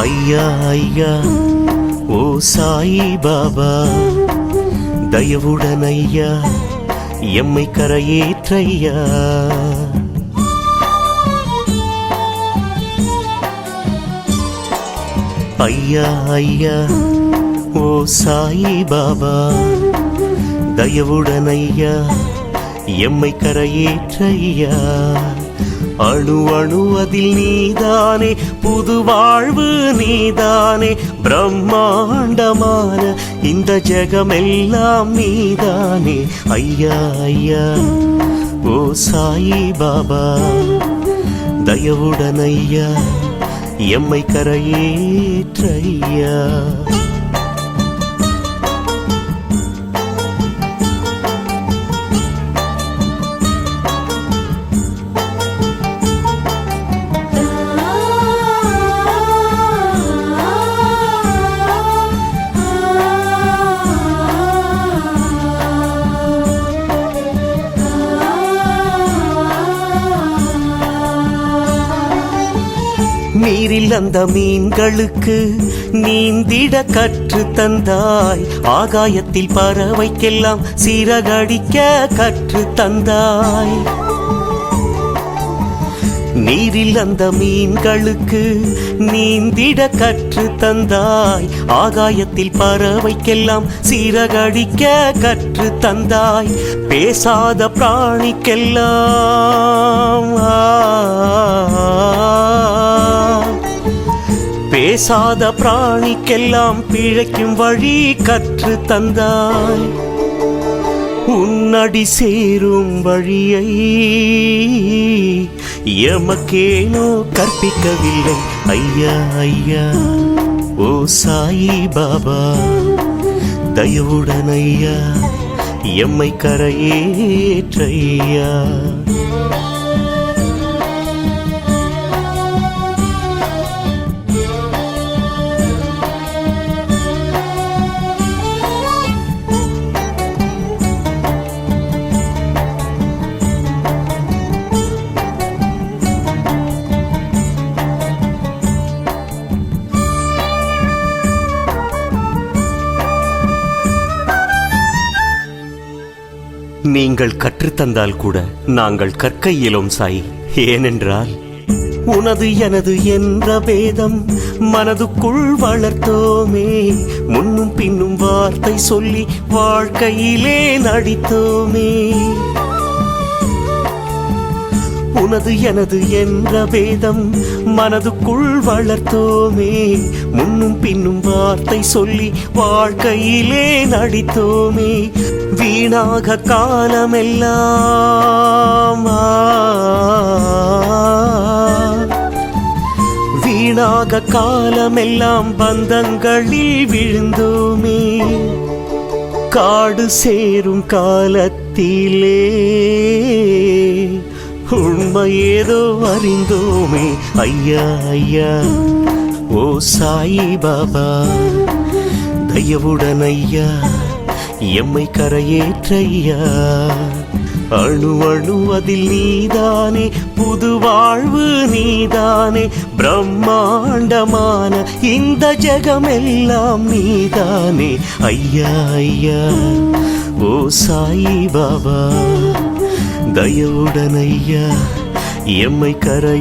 ஐயா ஐயா ஓ சாயி பாபா தயவுடன் ஐயா எம்மை கரையேற்றையா ஐயா ஐயா ஓ சாயி பாபா தயவுடன் ஐயா எம்மை கரையேற்றையா அணு அணு அதில் நீதானே புது வாழ்வு நீதானே பிரம்மாண்டமான இந்த ஜெகமெல்லாம் நீதானே. ஐயா ஐயா ஓ சாயி பாபா தயவுடன் ஐயா எம்மை கரையேற்றையா. நீரில் அந்த மீன்களுக்கு நீந்திட கற்று தந்தாய். ஆகாயத்தில் பறவைக்கெல்லாம் சீரகடிக்க கற்று தந்தாய். நீரில் அந்த மீன்களுக்கு நீந்திட கற்று தந்தாய். ஆகாயத்தில் பறவைக்கெல்லாம் சீரகடிக்க கற்று தந்தாய். பேசாத பிராணிக்கெல்லாம் பேசாத பிராணிக்கெல்லாம் பிழைக்கும் வழி கற்று தந்தாய். உன்னடி சேரும் வழியை எமக்கேனோ கற்பிக்கவில்லை. ஐயா ஐயா ஓ சாயி பாபா தயவுடன் ஐயா எம்மை கரையேற்றையா. நீங்கள் கற்றுத்தந்தால் கூட நாங்கள் கற்க இயலும் சாய். ஏனென்றால் உனது எனது என்ற பேதம் மனதுக்குள் வளர்த்தோமே. முன்னும் பின்னும் வார்த்தை சொல்லி வாழ்க்கையிலே நடித்தோமே. உனது எனது என்ற வேதம் மனதுக்குள் வளர்த்தோமே. முன்னும் பின்னும் வார்த்தை சொல்லி வாழ்க்கையிலே நடித்தோமே. வீணாக காலமெல்லாம் வீணாக காலமெல்லாம் பந்தங்களில் விழுந்தோமே காடு சேரும் காலத்திலே. உண்மை ஏதோ அறிந்தோமே ஐயா ஐயா ஓ சாயி பாபா தயவுடன் ஐயா. எம்மை கரையேற்றையா? அணு அணு அதில் நீதானே புது வாழ்வு நீதானே பிரம்மாண்டமான இந்த ஜெகமெல்லாம் நீதானே. ஐயா ஐயா ஓ சாயி பாபா தயவுடன் ஐயா எம்மை கரையேற்றையா?